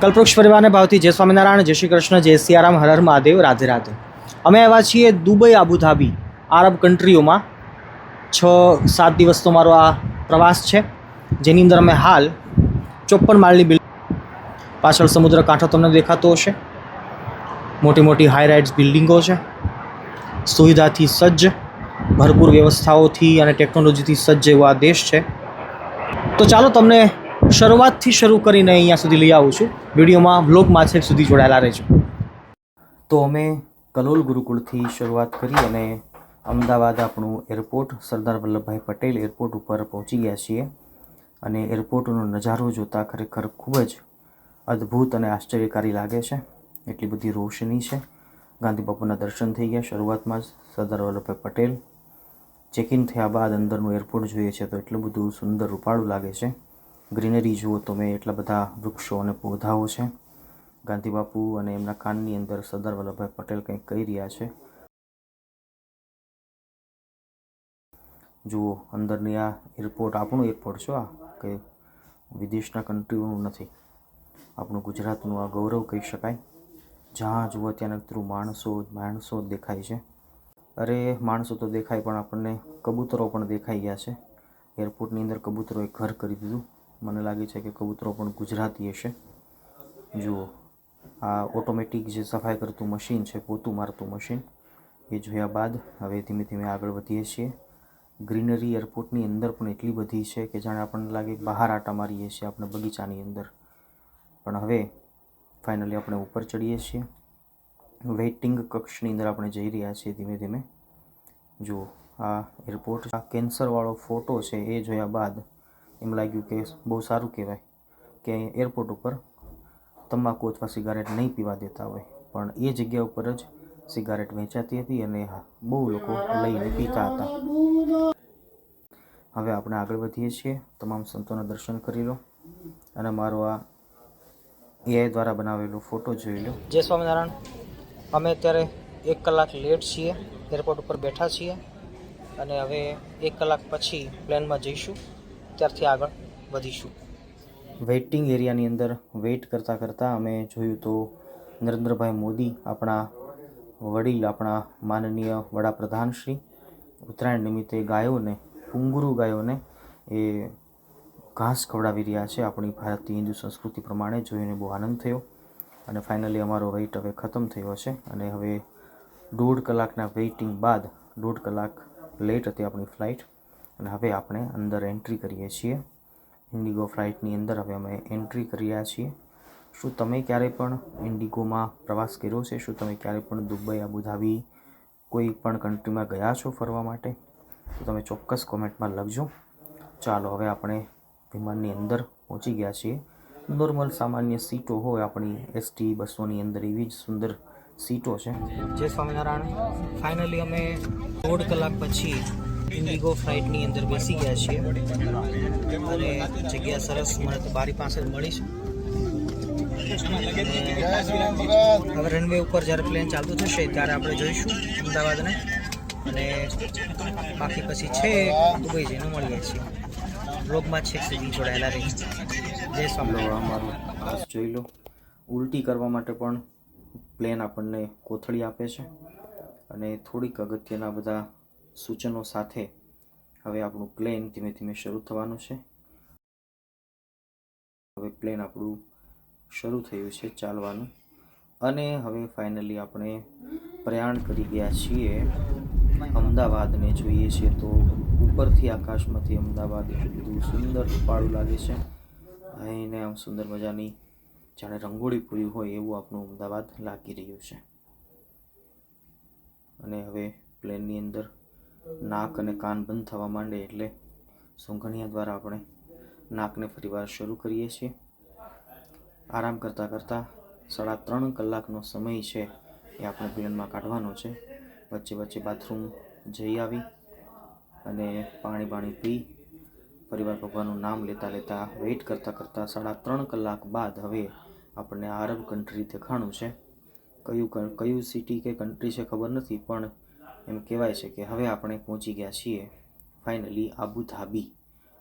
કલ્પવૃક્ષ પરિવારને ભાવથી જય સ્વામિનારાયણ, જય શ્રી કૃષ્ણ, જય સિયારામ, હર મહાદેવ, રાધે રાધે. અમે આવ્યા છીએ દુબઈ, આબુધાબી, આરબ કન્ટ્રીઓમાં. છ, સાત દિવસનો મારો આ પ્રવાસ છે. જેની અંદર અમે હાલ ચોપ્પન માળની બિલ્ડિંગ પાછળ સમુદ્ર કાંઠો તમને દેખાતો હશે. મોટી મોટી હાઈ રાઇડ્સ બિલ્ડિંગો છે. સુવિધાથી સજ્જ, ભરપૂર વ્યવસ્થાઓથી અને ટેકનોલોજીથી સજ્જ એવો આ દેશ છે. તો ચાલો તમને શરૂઆતથી શરૂ કરીને અહીંયા સુધી લઈ આવું છું. વિડીયોમાં વ્લોગમાં છેક સુધી જોડાયેલા રહેજો. તો અમે કલોલ ગુરુકુળથી શરૂઆત કરી અને અમદાવાદ આપણું એરપોર્ટ, સરદાર વલ્લભભાઈ પટેલ એરપોર્ટ ઉપર પહોંચી ગયા છીએ. અને એરપોર્ટનો નજારો જોતાં ખરેખર ખૂબ જ અદ્ભુત અને આશ્ચર્યકારી લાગે છે. એટલી બધી રોશની છે. ગાંધી બાપુના દર્શન થઈ ગયા શરૂઆતમાં જ. સરદાર વલ્લભભાઈ પટેલ ચેક ઇન થયા બાદ અંદરનું એરપોર્ટ જોઈએ છે તો એટલું બધું સુંદર રૂપાળું લાગે છે. ગ્રીનરી જુઓ તો મેં એટલા બધા વૃક્ષો અને પૌધાઓ છે. ગાંધી બાપુ અને એમના કાનની અંદર સરદાર વલ્લભભાઈ પટેલ કંઈક કહી રહ્યા છે. જુઓ, અંદરની આ એરપોર્ટ આપણું એરપોર્ટ છે આ, કે વિદેશના કન્ટ્રીઓનું નથી. આપણું ગુજરાતનું આ ગૌરવ કહી શકાય. જ્યાં જુઓ ત્યાં નકરું માણસો માણસો દેખાય છે. અરે, માણસો તો દેખાય, પણ આપણને કબૂતરો પણ દેખાઈ ગયા છે. એરપોર્ટની અંદર કબૂતરોએ ઘર કરી દીધું. મને લાગે છે કે કબૂતરો પણ ગુજરાતી હશે જુઓ, આ ઓટોમેટિક જે સફાઈ કરતું મશીન છે, પોતું મારતું મશીન, એ જોયા બાદ હવે ધીમે ધીમે આગળ વધીએ છીએ. ગ્રીનરી એરપોર્ટની અંદર પણ એટલી બધી છે કે જાણે આપણને લાગે બહાર આટા મારીએ છીએ આપણે બગીચાની અંદર. પણ હવે ફાઇનલી આપણે ઉપર ચડીએ છીએ. વેઇટિંગ કક્ષની અંદર આપણે જઈ રહ્યા છીએ ધીમે ધીમે. જુઓ, આ એરપોર્ટ, આ કેન્સરવાળો ફોટો છે, એ જોયા બાદ એમ લાગ્યું કે બહુ સારું કહેવાય કે એરપોર્ટ ઉપર તમાકુ અથવા સિગારેટ નહીં પીવા દેતા હોય. પણ એ જગ્યા ઉપર જ સિગારેટ વેચાતી હતી અને બહુ લોકો લઈને પીતા હતા. હવે આપણે આગળ વધીએ છીએ. તમામ સંતોના દર્શન કરી લો અને મારો આ એઆઈ દ્વારા બનાવેલો ફોટો જોઈ લો. જય સ્વામિનારાયણ. અમે અત્યારે એક કલાક લેટ છીએ એરપોર્ટ ઉપર બેઠા છીએ અને હવે એક કલાક પછી પ્લેનમાં જઈશું. ત્યારથી આગળ વધીશું. વેઇટિંગ એરિયાની અંદર વેઇટ કરતાં કરતાં અમે જોયું તો નરેન્દ્રભાઈ મોદી આપણા વડીલ, આપણા માનનીય વડાપ્રધાન શ્રી, ઉત્તરાયણ નિમિત્તે ગાયોને પુંગુરુ ગાયોને એ ઘાસ ખવડાવી રહ્યા છે. આપણી ભારતીય હિન્દુ સંસ્કૃતિ પ્રમાણે જોઈને બહુ આનંદ થયો અને ફાઇનલી અમારો વેઇટ હવે ખતમ થયો છે અને હવે દોઢ કલાકના વેઇટિંગ બાદ દોઢ કલાક લેટ હતી આપણી ફ્લાઇટ અને હવે આપણે અંદર એન્ટ્રી કરીએ છીએ. ઇન્ડિગો ફ્લાઇટની અંદર હવે અમે એન્ટ્રી કરી રહ્યા છીએ. શું તમે ક્યારેય પણ ઇન્ડિગોમાં પ્રવાસ કર્યો છે? શું તમે ક્યારેય પણ દુબઈ અબુધાબી કોઈ પણ કન્ટ્રીમાં ગયા છો ફરવા માટે? તો તમે ચોક્કસ કોમેન્ટમાં લખજો. ચાલો, હવે આપણે વિમાનની અંદર પહોંચી ગયા છીએ. નોર્મલ સામાન્ય સીટો હોય આપણી એસટી બસોની અંદર, એવી જ સુંદર સીટો છે. જય સ્વામિનારાયણ. ફાઇનલી અમે દોઢ કલાક પછી ઇન્ડિગો ફ્લાઇટની અંદર બેસી ગયા છીએ. અને જગ્યા સરસ મને તો બારી પાસે જ મળી છે હવે રનવે ઉપર જ્યારે પ્લેન ચાલતું થશે ત્યારે આપણે જોઈશું અમદાવાદને. અને બાકી પછી છે દુબઈ જઈને મળીએ છીએ. બ્લોગમાં છે સુધી જોડાયેલા રહી. જય સ્વામી જોઈ લો. ઉલટી કરવા માટે પણ પ્લેન આપણને કોથળી આપે છે. અને થોડીક અગત્યના બધા સૂચનો સાથે હવે આપણું પ્લેન ધીમે ધીમે શરૂ થવાનું છે. હવે પ્લેન આપણું શરૂ થયું છે ચાલવાનું. અને હવે ફાઇનલી આપણે પ્રયાણ કરી ગયા છીએ અમદાવાદને જોઈએ છીએ તો ઉપરથી આકાશમાંથી અમદાવાદ એટલું સુંદર રૂપાળું લાગે છે. અહીંને આમ સુંદર મજાની જાણે રંગોળી પૂરી હોય એવું આપણું અમદાવાદ લાગી રહ્યું છે. અને હવે પ્લેનની અંદર નાક અને કાન બંધ થવા માંડે એટલે સૂંઘણીયા દ્વારા આપણે નાકને ફરીવાર શરૂ કરીએ છીએ. આરામ કરતાં કરતાં સાડા ત્રણ કલાકનો સમય છે એ આપણે પ્લેનમાં કાઢવાનો છે. વચ્ચે વચ્ચે બાથરૂમ જઈ આવી અને પાણી બાણી પી પરિવાર ભગવાનનું નામ લેતા લેતા વેઇટ કરતાં કરતાં સાડા ત્રણ કલાક બાદ હવે આપણને આરબ કન્ટ્રી દેખાણું છે. કયું કયું સિટી કે કન્ટ્રી છે ખબર નથી, પણ એમ કહેવાય છે કે હવે આપણે પહોંચી ગયા છીએ ફાઇનલી આબુ ધાબી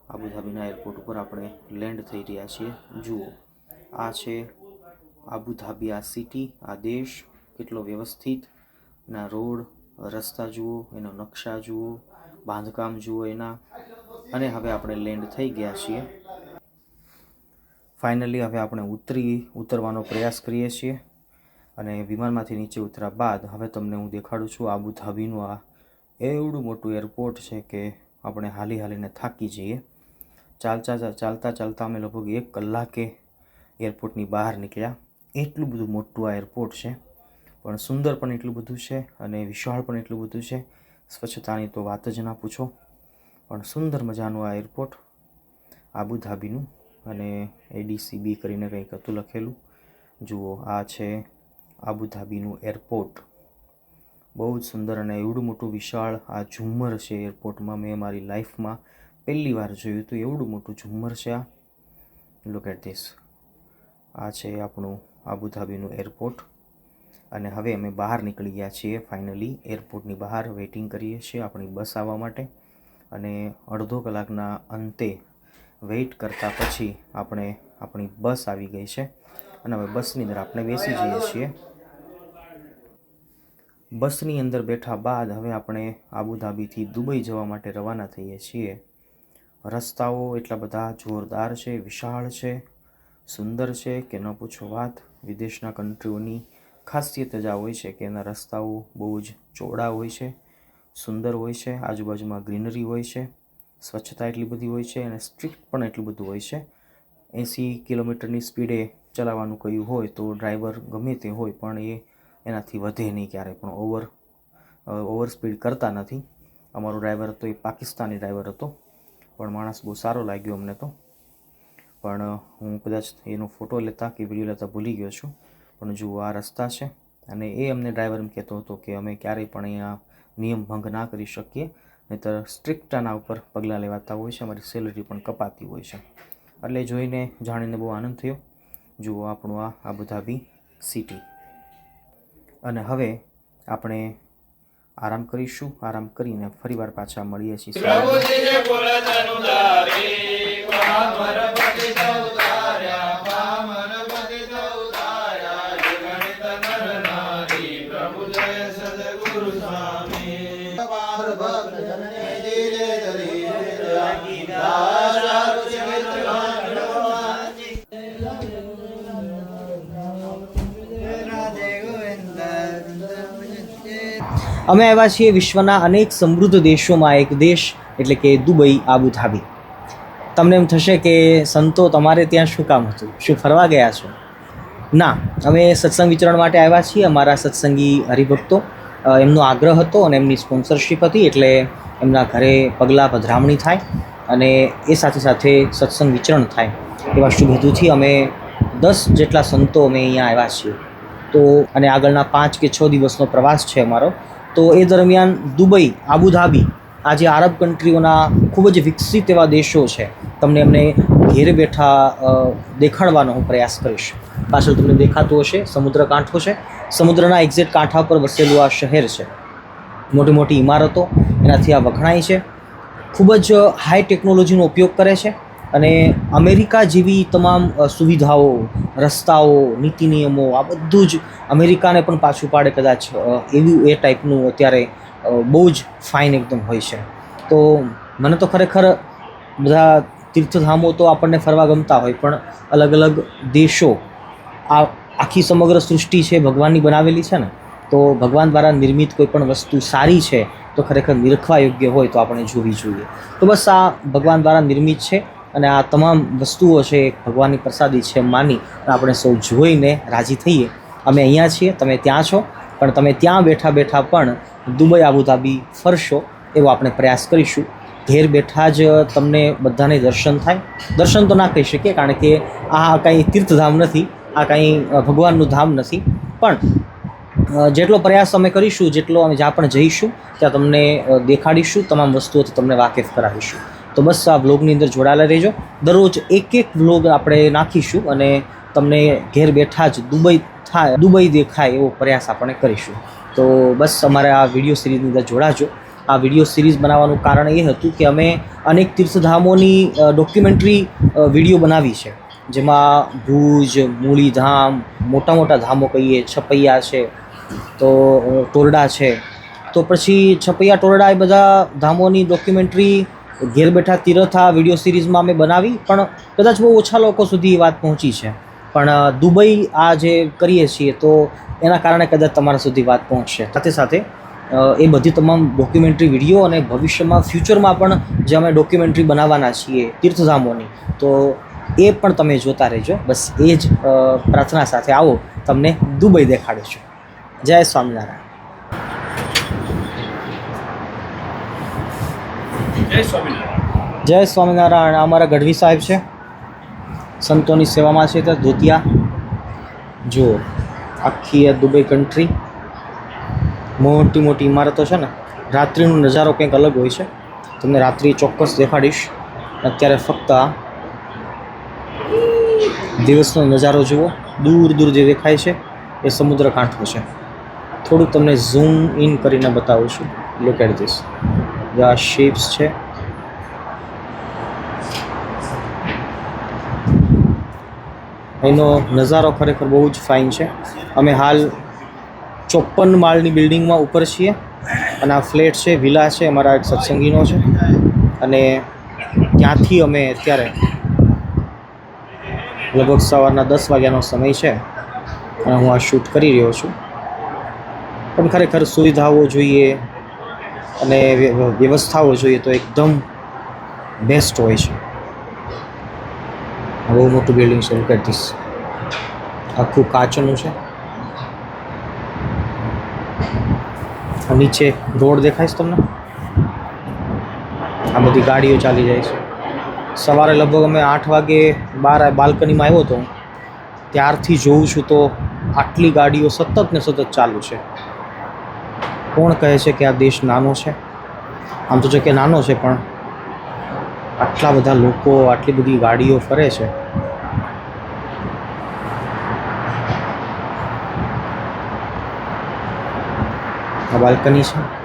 આબુ ધાબીના એરપોર્ટ ઉપર આપણે લેન્ડ થઈ રહ્યા છીએ. જુઓ, આ છે આબુધાબી આ સિટી, આ દેશ કેટલો વ્યવસ્થિત. એના રોડ, રસ્તા જુઓ, એનો નકશા જુઓ, બાંધકામ જુઓ એના. અને હવે આપણે લેન્ડ થઈ ગયા છીએ. ફાઇનલી હવે આપણે ઉતરી, ઉતરવાનો પ્રયાસ કરીએ છીએ. અને વિમાનમાંથી નીચે ઉતર્યા બાદ હવે તમને હું દેખાડું છું આબુ ધાબીનું આ એવડું મોટું એરપોર્ટ છે કે આપણે હાલી હાલીને થાકી જઈએ. ચાલતા ચાલતા ચાલતા અમે લગભગ એક કલાકે એરપોર્ટની બહાર નીકળ્યા. એટલું બધું મોટું આ એરપોર્ટ છે. પણ સુંદર પણ એટલું બધું છે અને વિશાળ પણ એટલું બધું છે. સ્વચ્છતાની તો વાત જ ના પૂછો. પણ સુંદર મજાનું આ એરપોર્ટ આબુ ધાબીનું અને એડીસીબી કરીને કંઈક હતું લખેલું. જુઓ, આ છે આબુ ધાબીનું એરપોર્ટ. બહુ જ સુંદર અને એવડું મોટું વિશાળ આ ઝુમ્મર છે એરપોર્ટમાં મેં મારી લાઈફમાં પહેલી વાર જોયું હતું. એવડું મોટું ઝુમ્મર છે આ. લુક એટ ધીસ આ છે આપણું આબુ ધાબીનું એરપોર્ટ. અને હવે અમે બહાર નીકળી ગયા છીએ ફાઇનલી. એરપોર્ટની બહાર વેઇટિંગ કરીએ છીએ આપણી બસ આવવા માટે. અને અડધો કલાકના અંતે વેઇટ કરતા પછી આપણે આપણી બસ આવી ગઈ છે. અને હવે બસની અંદર આપણે બેસી જઈએ છીએ. બસની અંદર બેઠા બાદ હવે આપણે આબુધાબીથી દુબઈ જવા માટે રવાના થઈએ છીએ. રસ્તાઓ એટલા બધા જોરદાર છે, વિશાળ છે, સુંદર છે કે ન પૂછો વાત, વિદેશના કન્ટ્રીઓની ખાસિયત જ આ હોય છે કે એના રસ્તાઓ બહુ જ ચોડા હોય છે, સુંદર હોય છે, આજુબાજુમાં ગ્રીનરી હોય છે, સ્વચ્છતા એટલી બધી હોય છે અને સ્ટ્રિક્ટ પણ એટલું બધું હોય છે. એંસી કિલોમીટરની સ્પીડે ચલાવવાનું કહ્યું હોય તો ડ્રાઈવર ગમે તે હોય, પણ એ એનાથી વધે નહીં ક્યારે પણ ઓવર ઓવર સ્પીડ કરતા નથી. અમારો ડ્રાઈવર હતો, એ પાકિસ્તાની ડ્રાઈવર હતો. પણ માણસ બહુ સારો લાગ્યો અમને તો. પણ હું કદાચ એનો ફોટો લેતા કે વીડિયો લેતા ભૂલી ગયો છું. પણ જુઓ આ રસ્તા છે, અને એ અમને ડ્રાઈવર એમ કહેતો હતો કે અમે ક્યારેય પણ અહીંયા નિયમ ભંગ ના કરી શકીએ. નહીંતર સ્ટ્રિક્ટ આના ઉપર પગલાં લેવાતા હોય છે, અમારી સેલરી પણ કપાતી હોય છે. એટલે જોઈને જાણીને બહુ આનંદ થયો. જુઓ આપણું આ આબુધાબી સિટી અને હવે આપણે આરામ કરીશું, આરામ કરીને ફરીવાર પાછા મળીએ છીએ. અમે આવ્યા છીએ વિશ્વના અનેક સમૃદ્ધ દેશોમાં એક દેશ એટલે કે દુબઈ, આબુધાબી. તમને એમ થશે કે સંતો તમારે ત્યાં શું કામ હતું? શું ફરવા ગયા છો? ના, અમે સત્સંગ વિચરણ માટે આવ્યા છીએ, અમારા સત્સંગી હરિભક્તો. એમનો આગ્રહ હતો અને એમની સ્પોન્સરશિપ હતી એટલે એમના ઘરે પગલાં પધરામણી થાય અને એ સાથે સાથે સત્સંગ વિચરણ થાય એવા શુભ હેતુથી અમે દસ જેટલા સંતો અમે અહીંયા આવ્યા છીએ. તો અને આગળના પાંચ કે છ દિવસનો પ્રવાસ છે અમારો. તો એ દરમિયાન દુબઈ, આબુધાબી, આ જે આરબ કન્ટ્રીઓના ખૂબ જ વિકસિત એવા દેશો છે, તમને એમને ઘેર બેઠા દેખાડવાનો હું પ્રયાસ કરીશ. પાછળ તમને દેખાતું હશે, સમુદ્ર કાંઠો છે. સમુદ્રના એક્ઝેક્ટ કાંઠા પર વસેલું આ શહેર છે. મોટી મોટી ઇમારતો, એનાથી આ વખણાય છે. ખૂબ જ હાઈ ટેકનોલોજીનો ઉપયોગ કરે છે. અને અમેરિકા જેવી તમામ સુવિધાઓ, રસ્તાઓ, નીતિ નિયમો, આ બધું જ અમેરિકાને પણ પાછું પાડે કદાચ એવું એ ટાઈપનું અત્યારે બહુ જ ફાઇન એકદમ હોય છે. તો મને તો ખરેખર બધા તીર્થધામો તો આપણને ફરવા ગમતા હોય, પણ અલગ અલગ દેશો આ આખી સમગ્ર સૃષ્ટિ છે ભગવાનની બનાવેલી છે ને, તો ભગવાન દ્વારા નિર્મિત કોઈ પણ વસ્તુ સારી છે, તો ખરેખર નિરખવા યોગ્ય હોય તો આપણે જોવી જોઈએ. તો બસ આ ભગવાન દ્વારા નિર્મિત છે. અને આ તમામ વસ્તુઓ છે એ ભગવાનની પ્રસાદી છે માની આપણે સૌ જોઈને રાજી થઈએ. અમે અહીંયા છીએ, તમે ત્યાં છો, પણ તમે ત્યાં બેઠા બેઠા પણ દુબઈ, આબુધાબી ફરશો એવો આપણે પ્રયાસ કરીશું. ઘેર બેઠા જ તમને બધાને દર્શન થાય. દર્શન તો ના કહી શકીએ, કારણ કે આ કાંઈ તીર્થધામ નથી, આ કાંઈ ભગવાનનું ધામ નથી. પણ જેટલો પ્રયાસ અમે કરીશું, જેટલો અમે જ્યાં પણ જઈશું, ત્યાં તમને દેખાડીશું, તમામ વસ્તુઓથી તમને વાકેફ કરાવીશું. તો બસ આ વ્લોગની અંદર જોડાયેલા રહેજો. દરરોજ એક એક વ્લોગ આપણે નાખીશું અને તમને ઘેર બેઠા જ દુબઈ થાય, દુબઈ દેખાય એવો પ્રયાસ આપણે કરીશું. તો બસ અમારે આ વીડિયો સિરીઝની અંદર જોડાજો. આ વીડિયો સિરીઝ બનાવવાનું કારણ એ હતું કે અમે અનેક તીર્થધામોની ડોક્યુમેન્ટરી વીડિયો બનાવી છે. જેમાં ભુજ, મૂળીધામ, મોટા મોટા ધામો કહીએ, છપૈયા છે, તો ટોરડા છે. તો પછી છપૈયા, ટોરડા એ બધા ધામોની ડોક્યુમેન્ટરી ઘેર બેઠા તીરથા વીડિયો સિરીઝમાં અમે બનાવી, પણ કદાચ બહુ ઓછા લોકો સુધી એ વાત પહોંચી છે. પણ દુબઈ આ જે કરીએ છીએ તો એના કારણે કદાચ તમારા સુધી વાત પહોંચશે. સાથે સાથે એ બધી તમામ ડોક્યુમેન્ટરી વીડિયો અને ભવિષ્યમાં ફ્યુચરમાં પણ જે અમે ડોક્યુમેન્ટરી બનાવવાના છીએ, તીર્થધામોની, તો એ પણ તમે જોતા રહેજો. બસ એ જ પ્રાર્થના સાથે આવો, તમને દુબઈ દેખાડીશું જય સ્વામિનારાયણ. જય સ્વામિનારાયણ. જય સ્વામિનારાયણ. અમારા ગઢવી સાહેબ છે. સંતોની સેવામાં છે ત્યાં ધોતિયા જુઓ, આખી આ દુબઈ કન્ટ્રી મોટી મોટી ઇમારતો છે ને, રાત્રિનો નજારો કંઈક અલગ હોય છે. તમને રાત્રિ ચોક્કસ દેખાડીશ. અત્યારે ફક્ત દિવસનો નજારો જુઓ. દૂર દૂર જે દેખાય છે, એ સમુદ્ર કાંઠો છે. થોડુંક તમને ઝૂમ ઇન કરીને બતાવું છું. લુક એટ ધીસ આ શિપ્સ છે. એનો નજારો ખરેખર બહુ જ ફાઇન છે. અમે હાલ ચોપન માળની બિલ્ડિંગમાં ઉપર છીએ અને આ ફ્લેટ છે વિલા છે, અમારા એક સત્સંગીનો છે. અને ત્યાંથી અમે અત્યારે લગભગ સવારના દસ વાગ્યાનો સમય છે અને હું આ શૂટ કરી રહ્યો છું. પણ ખરેખર સુવિધાઓ જોઈએ અને વ્ય- વ્યવસ્થાઓ જોઈએ તો એકદમ બેસ્ટ હોય છે. બહુ મોટું બિલ્ડિંગ લુક એટ ધીસ આખું કાચનું છે. નીચે રોડ દેખાય છે તમને? આ બધી ગાડીઓ ચાલી જાય છે. સવારે લગભગ અમે આઠ વાગે બાર બાલ્કનીમાં આવ્યો હતો. ત્યારથી જોઉં છું તો આટલી ગાડીઓ સતત ને સતત ચાલુ છે. કોણ કહે છે કે આ દેશ નાનો છે? આમ તો જો કે નાનો છે, પણ આટલા બધા લોકો આટલી બધી ગાડીઓ ફરે છે. આ બાલ્કની છે.